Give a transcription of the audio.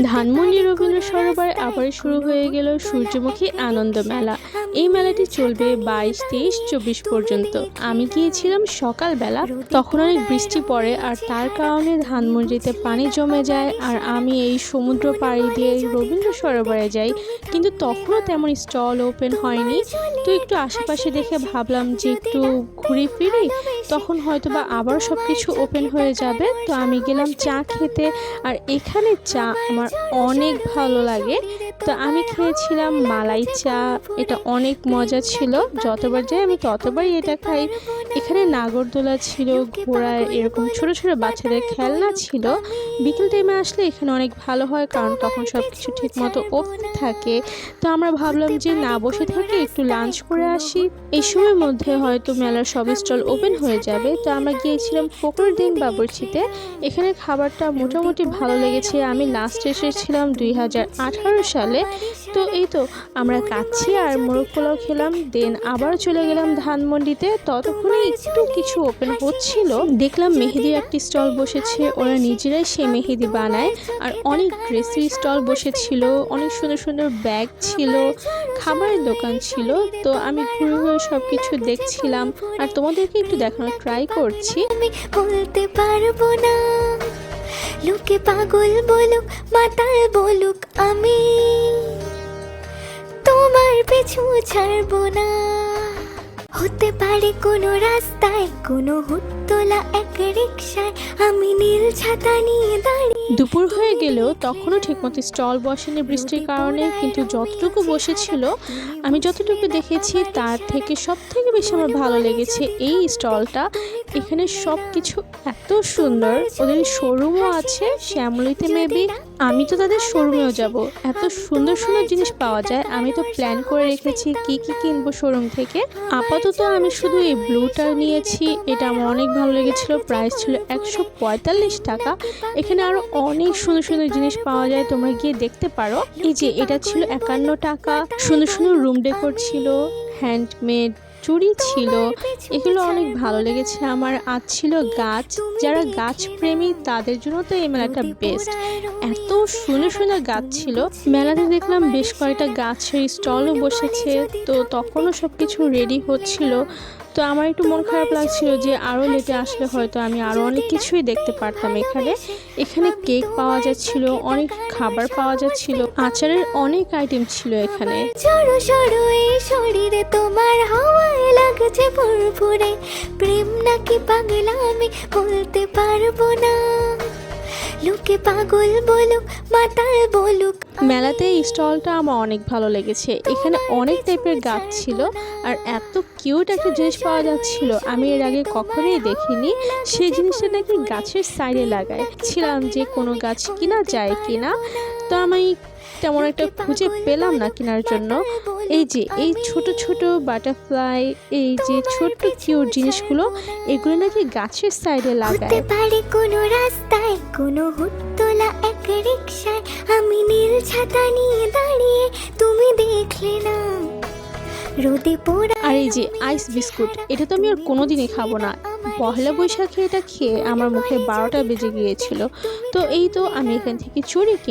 ধানমন্ডি রবীন্দ্র সরোবরে আবার শুরু হয়ে গেল সূর্যমুখী আনন্দ মেলা। এই মেলাটি চলবে বাইশ, তেইশ, চব্বিশ পর্যন্ত। আমি গিয়েছিলাম সকালবেলা, তখন অনেক বৃষ্টি পড়ে আর তার কারণে ধানমন্ডিতে পানি জমে যায় আর আমি এই সমুদ্র পাড়ি দিয়ে রবীন্দ্র সরোবরে যাই। কিন্তু তখনও তেমন স্টল ওপেন হয়নি। তো একটু আশেপাশে দেখে ভাবলাম যে একটু ঘুরে ফিরি। তখন হয়তো বা আবার সব কিছু ওপেন হয়ে যাবে। তো আমি গেলাম চা খেতে, আর এখানে চা আমার অনেক ভালো লাগে। তো আমি খেয়েছিলাম মালাই চা, এটা অনেক মজা ছিল। যতবার যাই আমি ততবারই এটা খাই। এখানে নাগরদোলা ছিল ঘোড়া এরকম ছোট ছোট বাচ্চাদের খেলনা ছিল বিকেল টাইমে আসলে এখানে অনেক ভালো হয় কারণ তখন সব কিছু ঠিকমতো ওপেন থাকে। তো আমরা ভাবলাম যে না বসে থেকে একটু লাঞ্চ করে আসি। এই সময়ের মধ্যে হয়তো মেলার সব স্টল ওপেন হয়ে যাবে। তো আমরা গিয়েছিলাম ফকরুদ্দিন বাবুর্চিতে। এখানে খাবারটা মোটামুটি ভালো লেগেছে। আমি লাস্ট এসেছিলাম দুই হাজার আঠারো সালে। তো এই তো, আমরা কাচ্ছি আর মোরগ পোলাও খেলাম। দেন আবার চলে গেলাম ধানমন্ডিতে। ততক্ষণে একটু কিছু ওপেন হচ্ছিল। দেখলাম মেহেদির একটি স্টল বসেছে। ওরা নিজেরাই সেই মেহেদি বানায়। আর অনেক ড্রেসের স্টল বসেছিল। অনেক সুন্দর সুন্দর ব্যাগ ছিল। খাবারের দোকান ছিল। তো আমি ঘুরে ঘুরে সব কিছু দেখছিলাম। আর তোমাদেরকে একটু দেখানোর ট্রাই করছি। আমি বলতে পারব না। লোকে পাগল বলুক, মাতাল বলুক, আমি পিছু ছাড়বো না। হতে পারে কোনো রাস্তায় কোনো হুটতোলা এক রিক্সায় আমি নীল ছাতা নিয়ে দাঁড়িয়ে দুপুর হয়ে গেলেও তখনও ঠিকমতো স্টল বসেনি বৃষ্টির কারণে কিন্তু যতটুকু বসেছিল আমি যতটুকু দেখেছি তার থেকে সব থেকে বেশি আমার ভালো লেগেছে এই স্টলটা। এখানে সব কিছু এত সুন্দর। ওদের শোরুমও আছে, শ্যামলিতে মেবি আমি তো তাদের শোরুমেও যাব। এত সুন্দর সুন্দর জিনিস পাওয়া যায়। আমি তো প্ল্যান করে রেখেছি কি কি কিনবো শোরুম থেকে। আপাতত আমি শুধু এই ব্লুটা নিয়েছি। এটা আমার অনেক ভালো লেগেছিল। প্রাইস ছিল একশো পঁয়তাল্লিশ টাকা। এখানে আরও অনেক সুন্দর সুন্দর জিনিস পাওয়া যায়। তোমরা গিয়ে দেখতে পারো। এই যে, এটা ছিল একান্ন টাকা। সুন্দর সুন্দর রুম ডেকোর ছিল। হ্যান্ডমেড চুড়ি ছিল। এগুলো অনেক ভালো লেগেছে। আমার আজ ছিল গাছ। যারা গাছ প্রেমী তাদের জন্য তো এই মেলাটা বেস্ট এত সুন্দর সুন্দর গাছ ছিল। মেলাতে দেখলাম বেশ কয়েকটা গাছের স্টলও বসেছে। তো তখনও সব কিছু রেডি হচ্ছিল। তো আমার একটু মন খারাপ লাগছিল যে আরও লেটে আসলে হয়তো আমি আরও অনেক কিছুই দেখতে পারতাম এখানে। এখানে কেক পাওয়া যাচ্ছিল অনেক খাবার পাওয়া যাচ্ছিল। আচারের অনেক আইটেম ছিল এখানে। তোমার লাগছে ফুরফুরে প্রেম নাকি পাগলা আমি বলতে পারব না। লোকে পাগল বলুক মাতাল বলুক মেলাতে এই স্টলটা আমার অনেক ভালো লেগেছে। এখানে অনেক টাইপের গাছ ছিল আর এত কিউট একটা জিনিস পাওয়া যাচ্ছিল। আমি এর আগে কখনোই দেখিনি। সেই জিনিসটা নাকি গাছের সাইডে লাগায়। ছিলাম যে কোনো গাছ কিনা যায় কিনা তো আমি তেমন একটা খুঁজে পেলাম না কেনার জন্য। এই যে এই ছোট ছোট বাটারফ্লাই এই যে ছোট্ট কিউট জিনিসগুলো এগুলো নাকি গাছের সাইডে লাগায়। পারে কোনো রাস্তায় কোনো হুটতোলা এক রিক্সায় আমি নীল ছাতা নিয়ে দাঁড়িয়ে তুমি দেখলে না। রোদে পোড়া আর এই যে আইস বিস্কুট এটা তো আমি আর কোনোদিনই খাব না। পহেলা বৈশাখে এটা খেয়ে আমার মুখে বারোটা বেজে গিয়েছিল। তো এই তো আমি এখান থেকে চুরি কিনে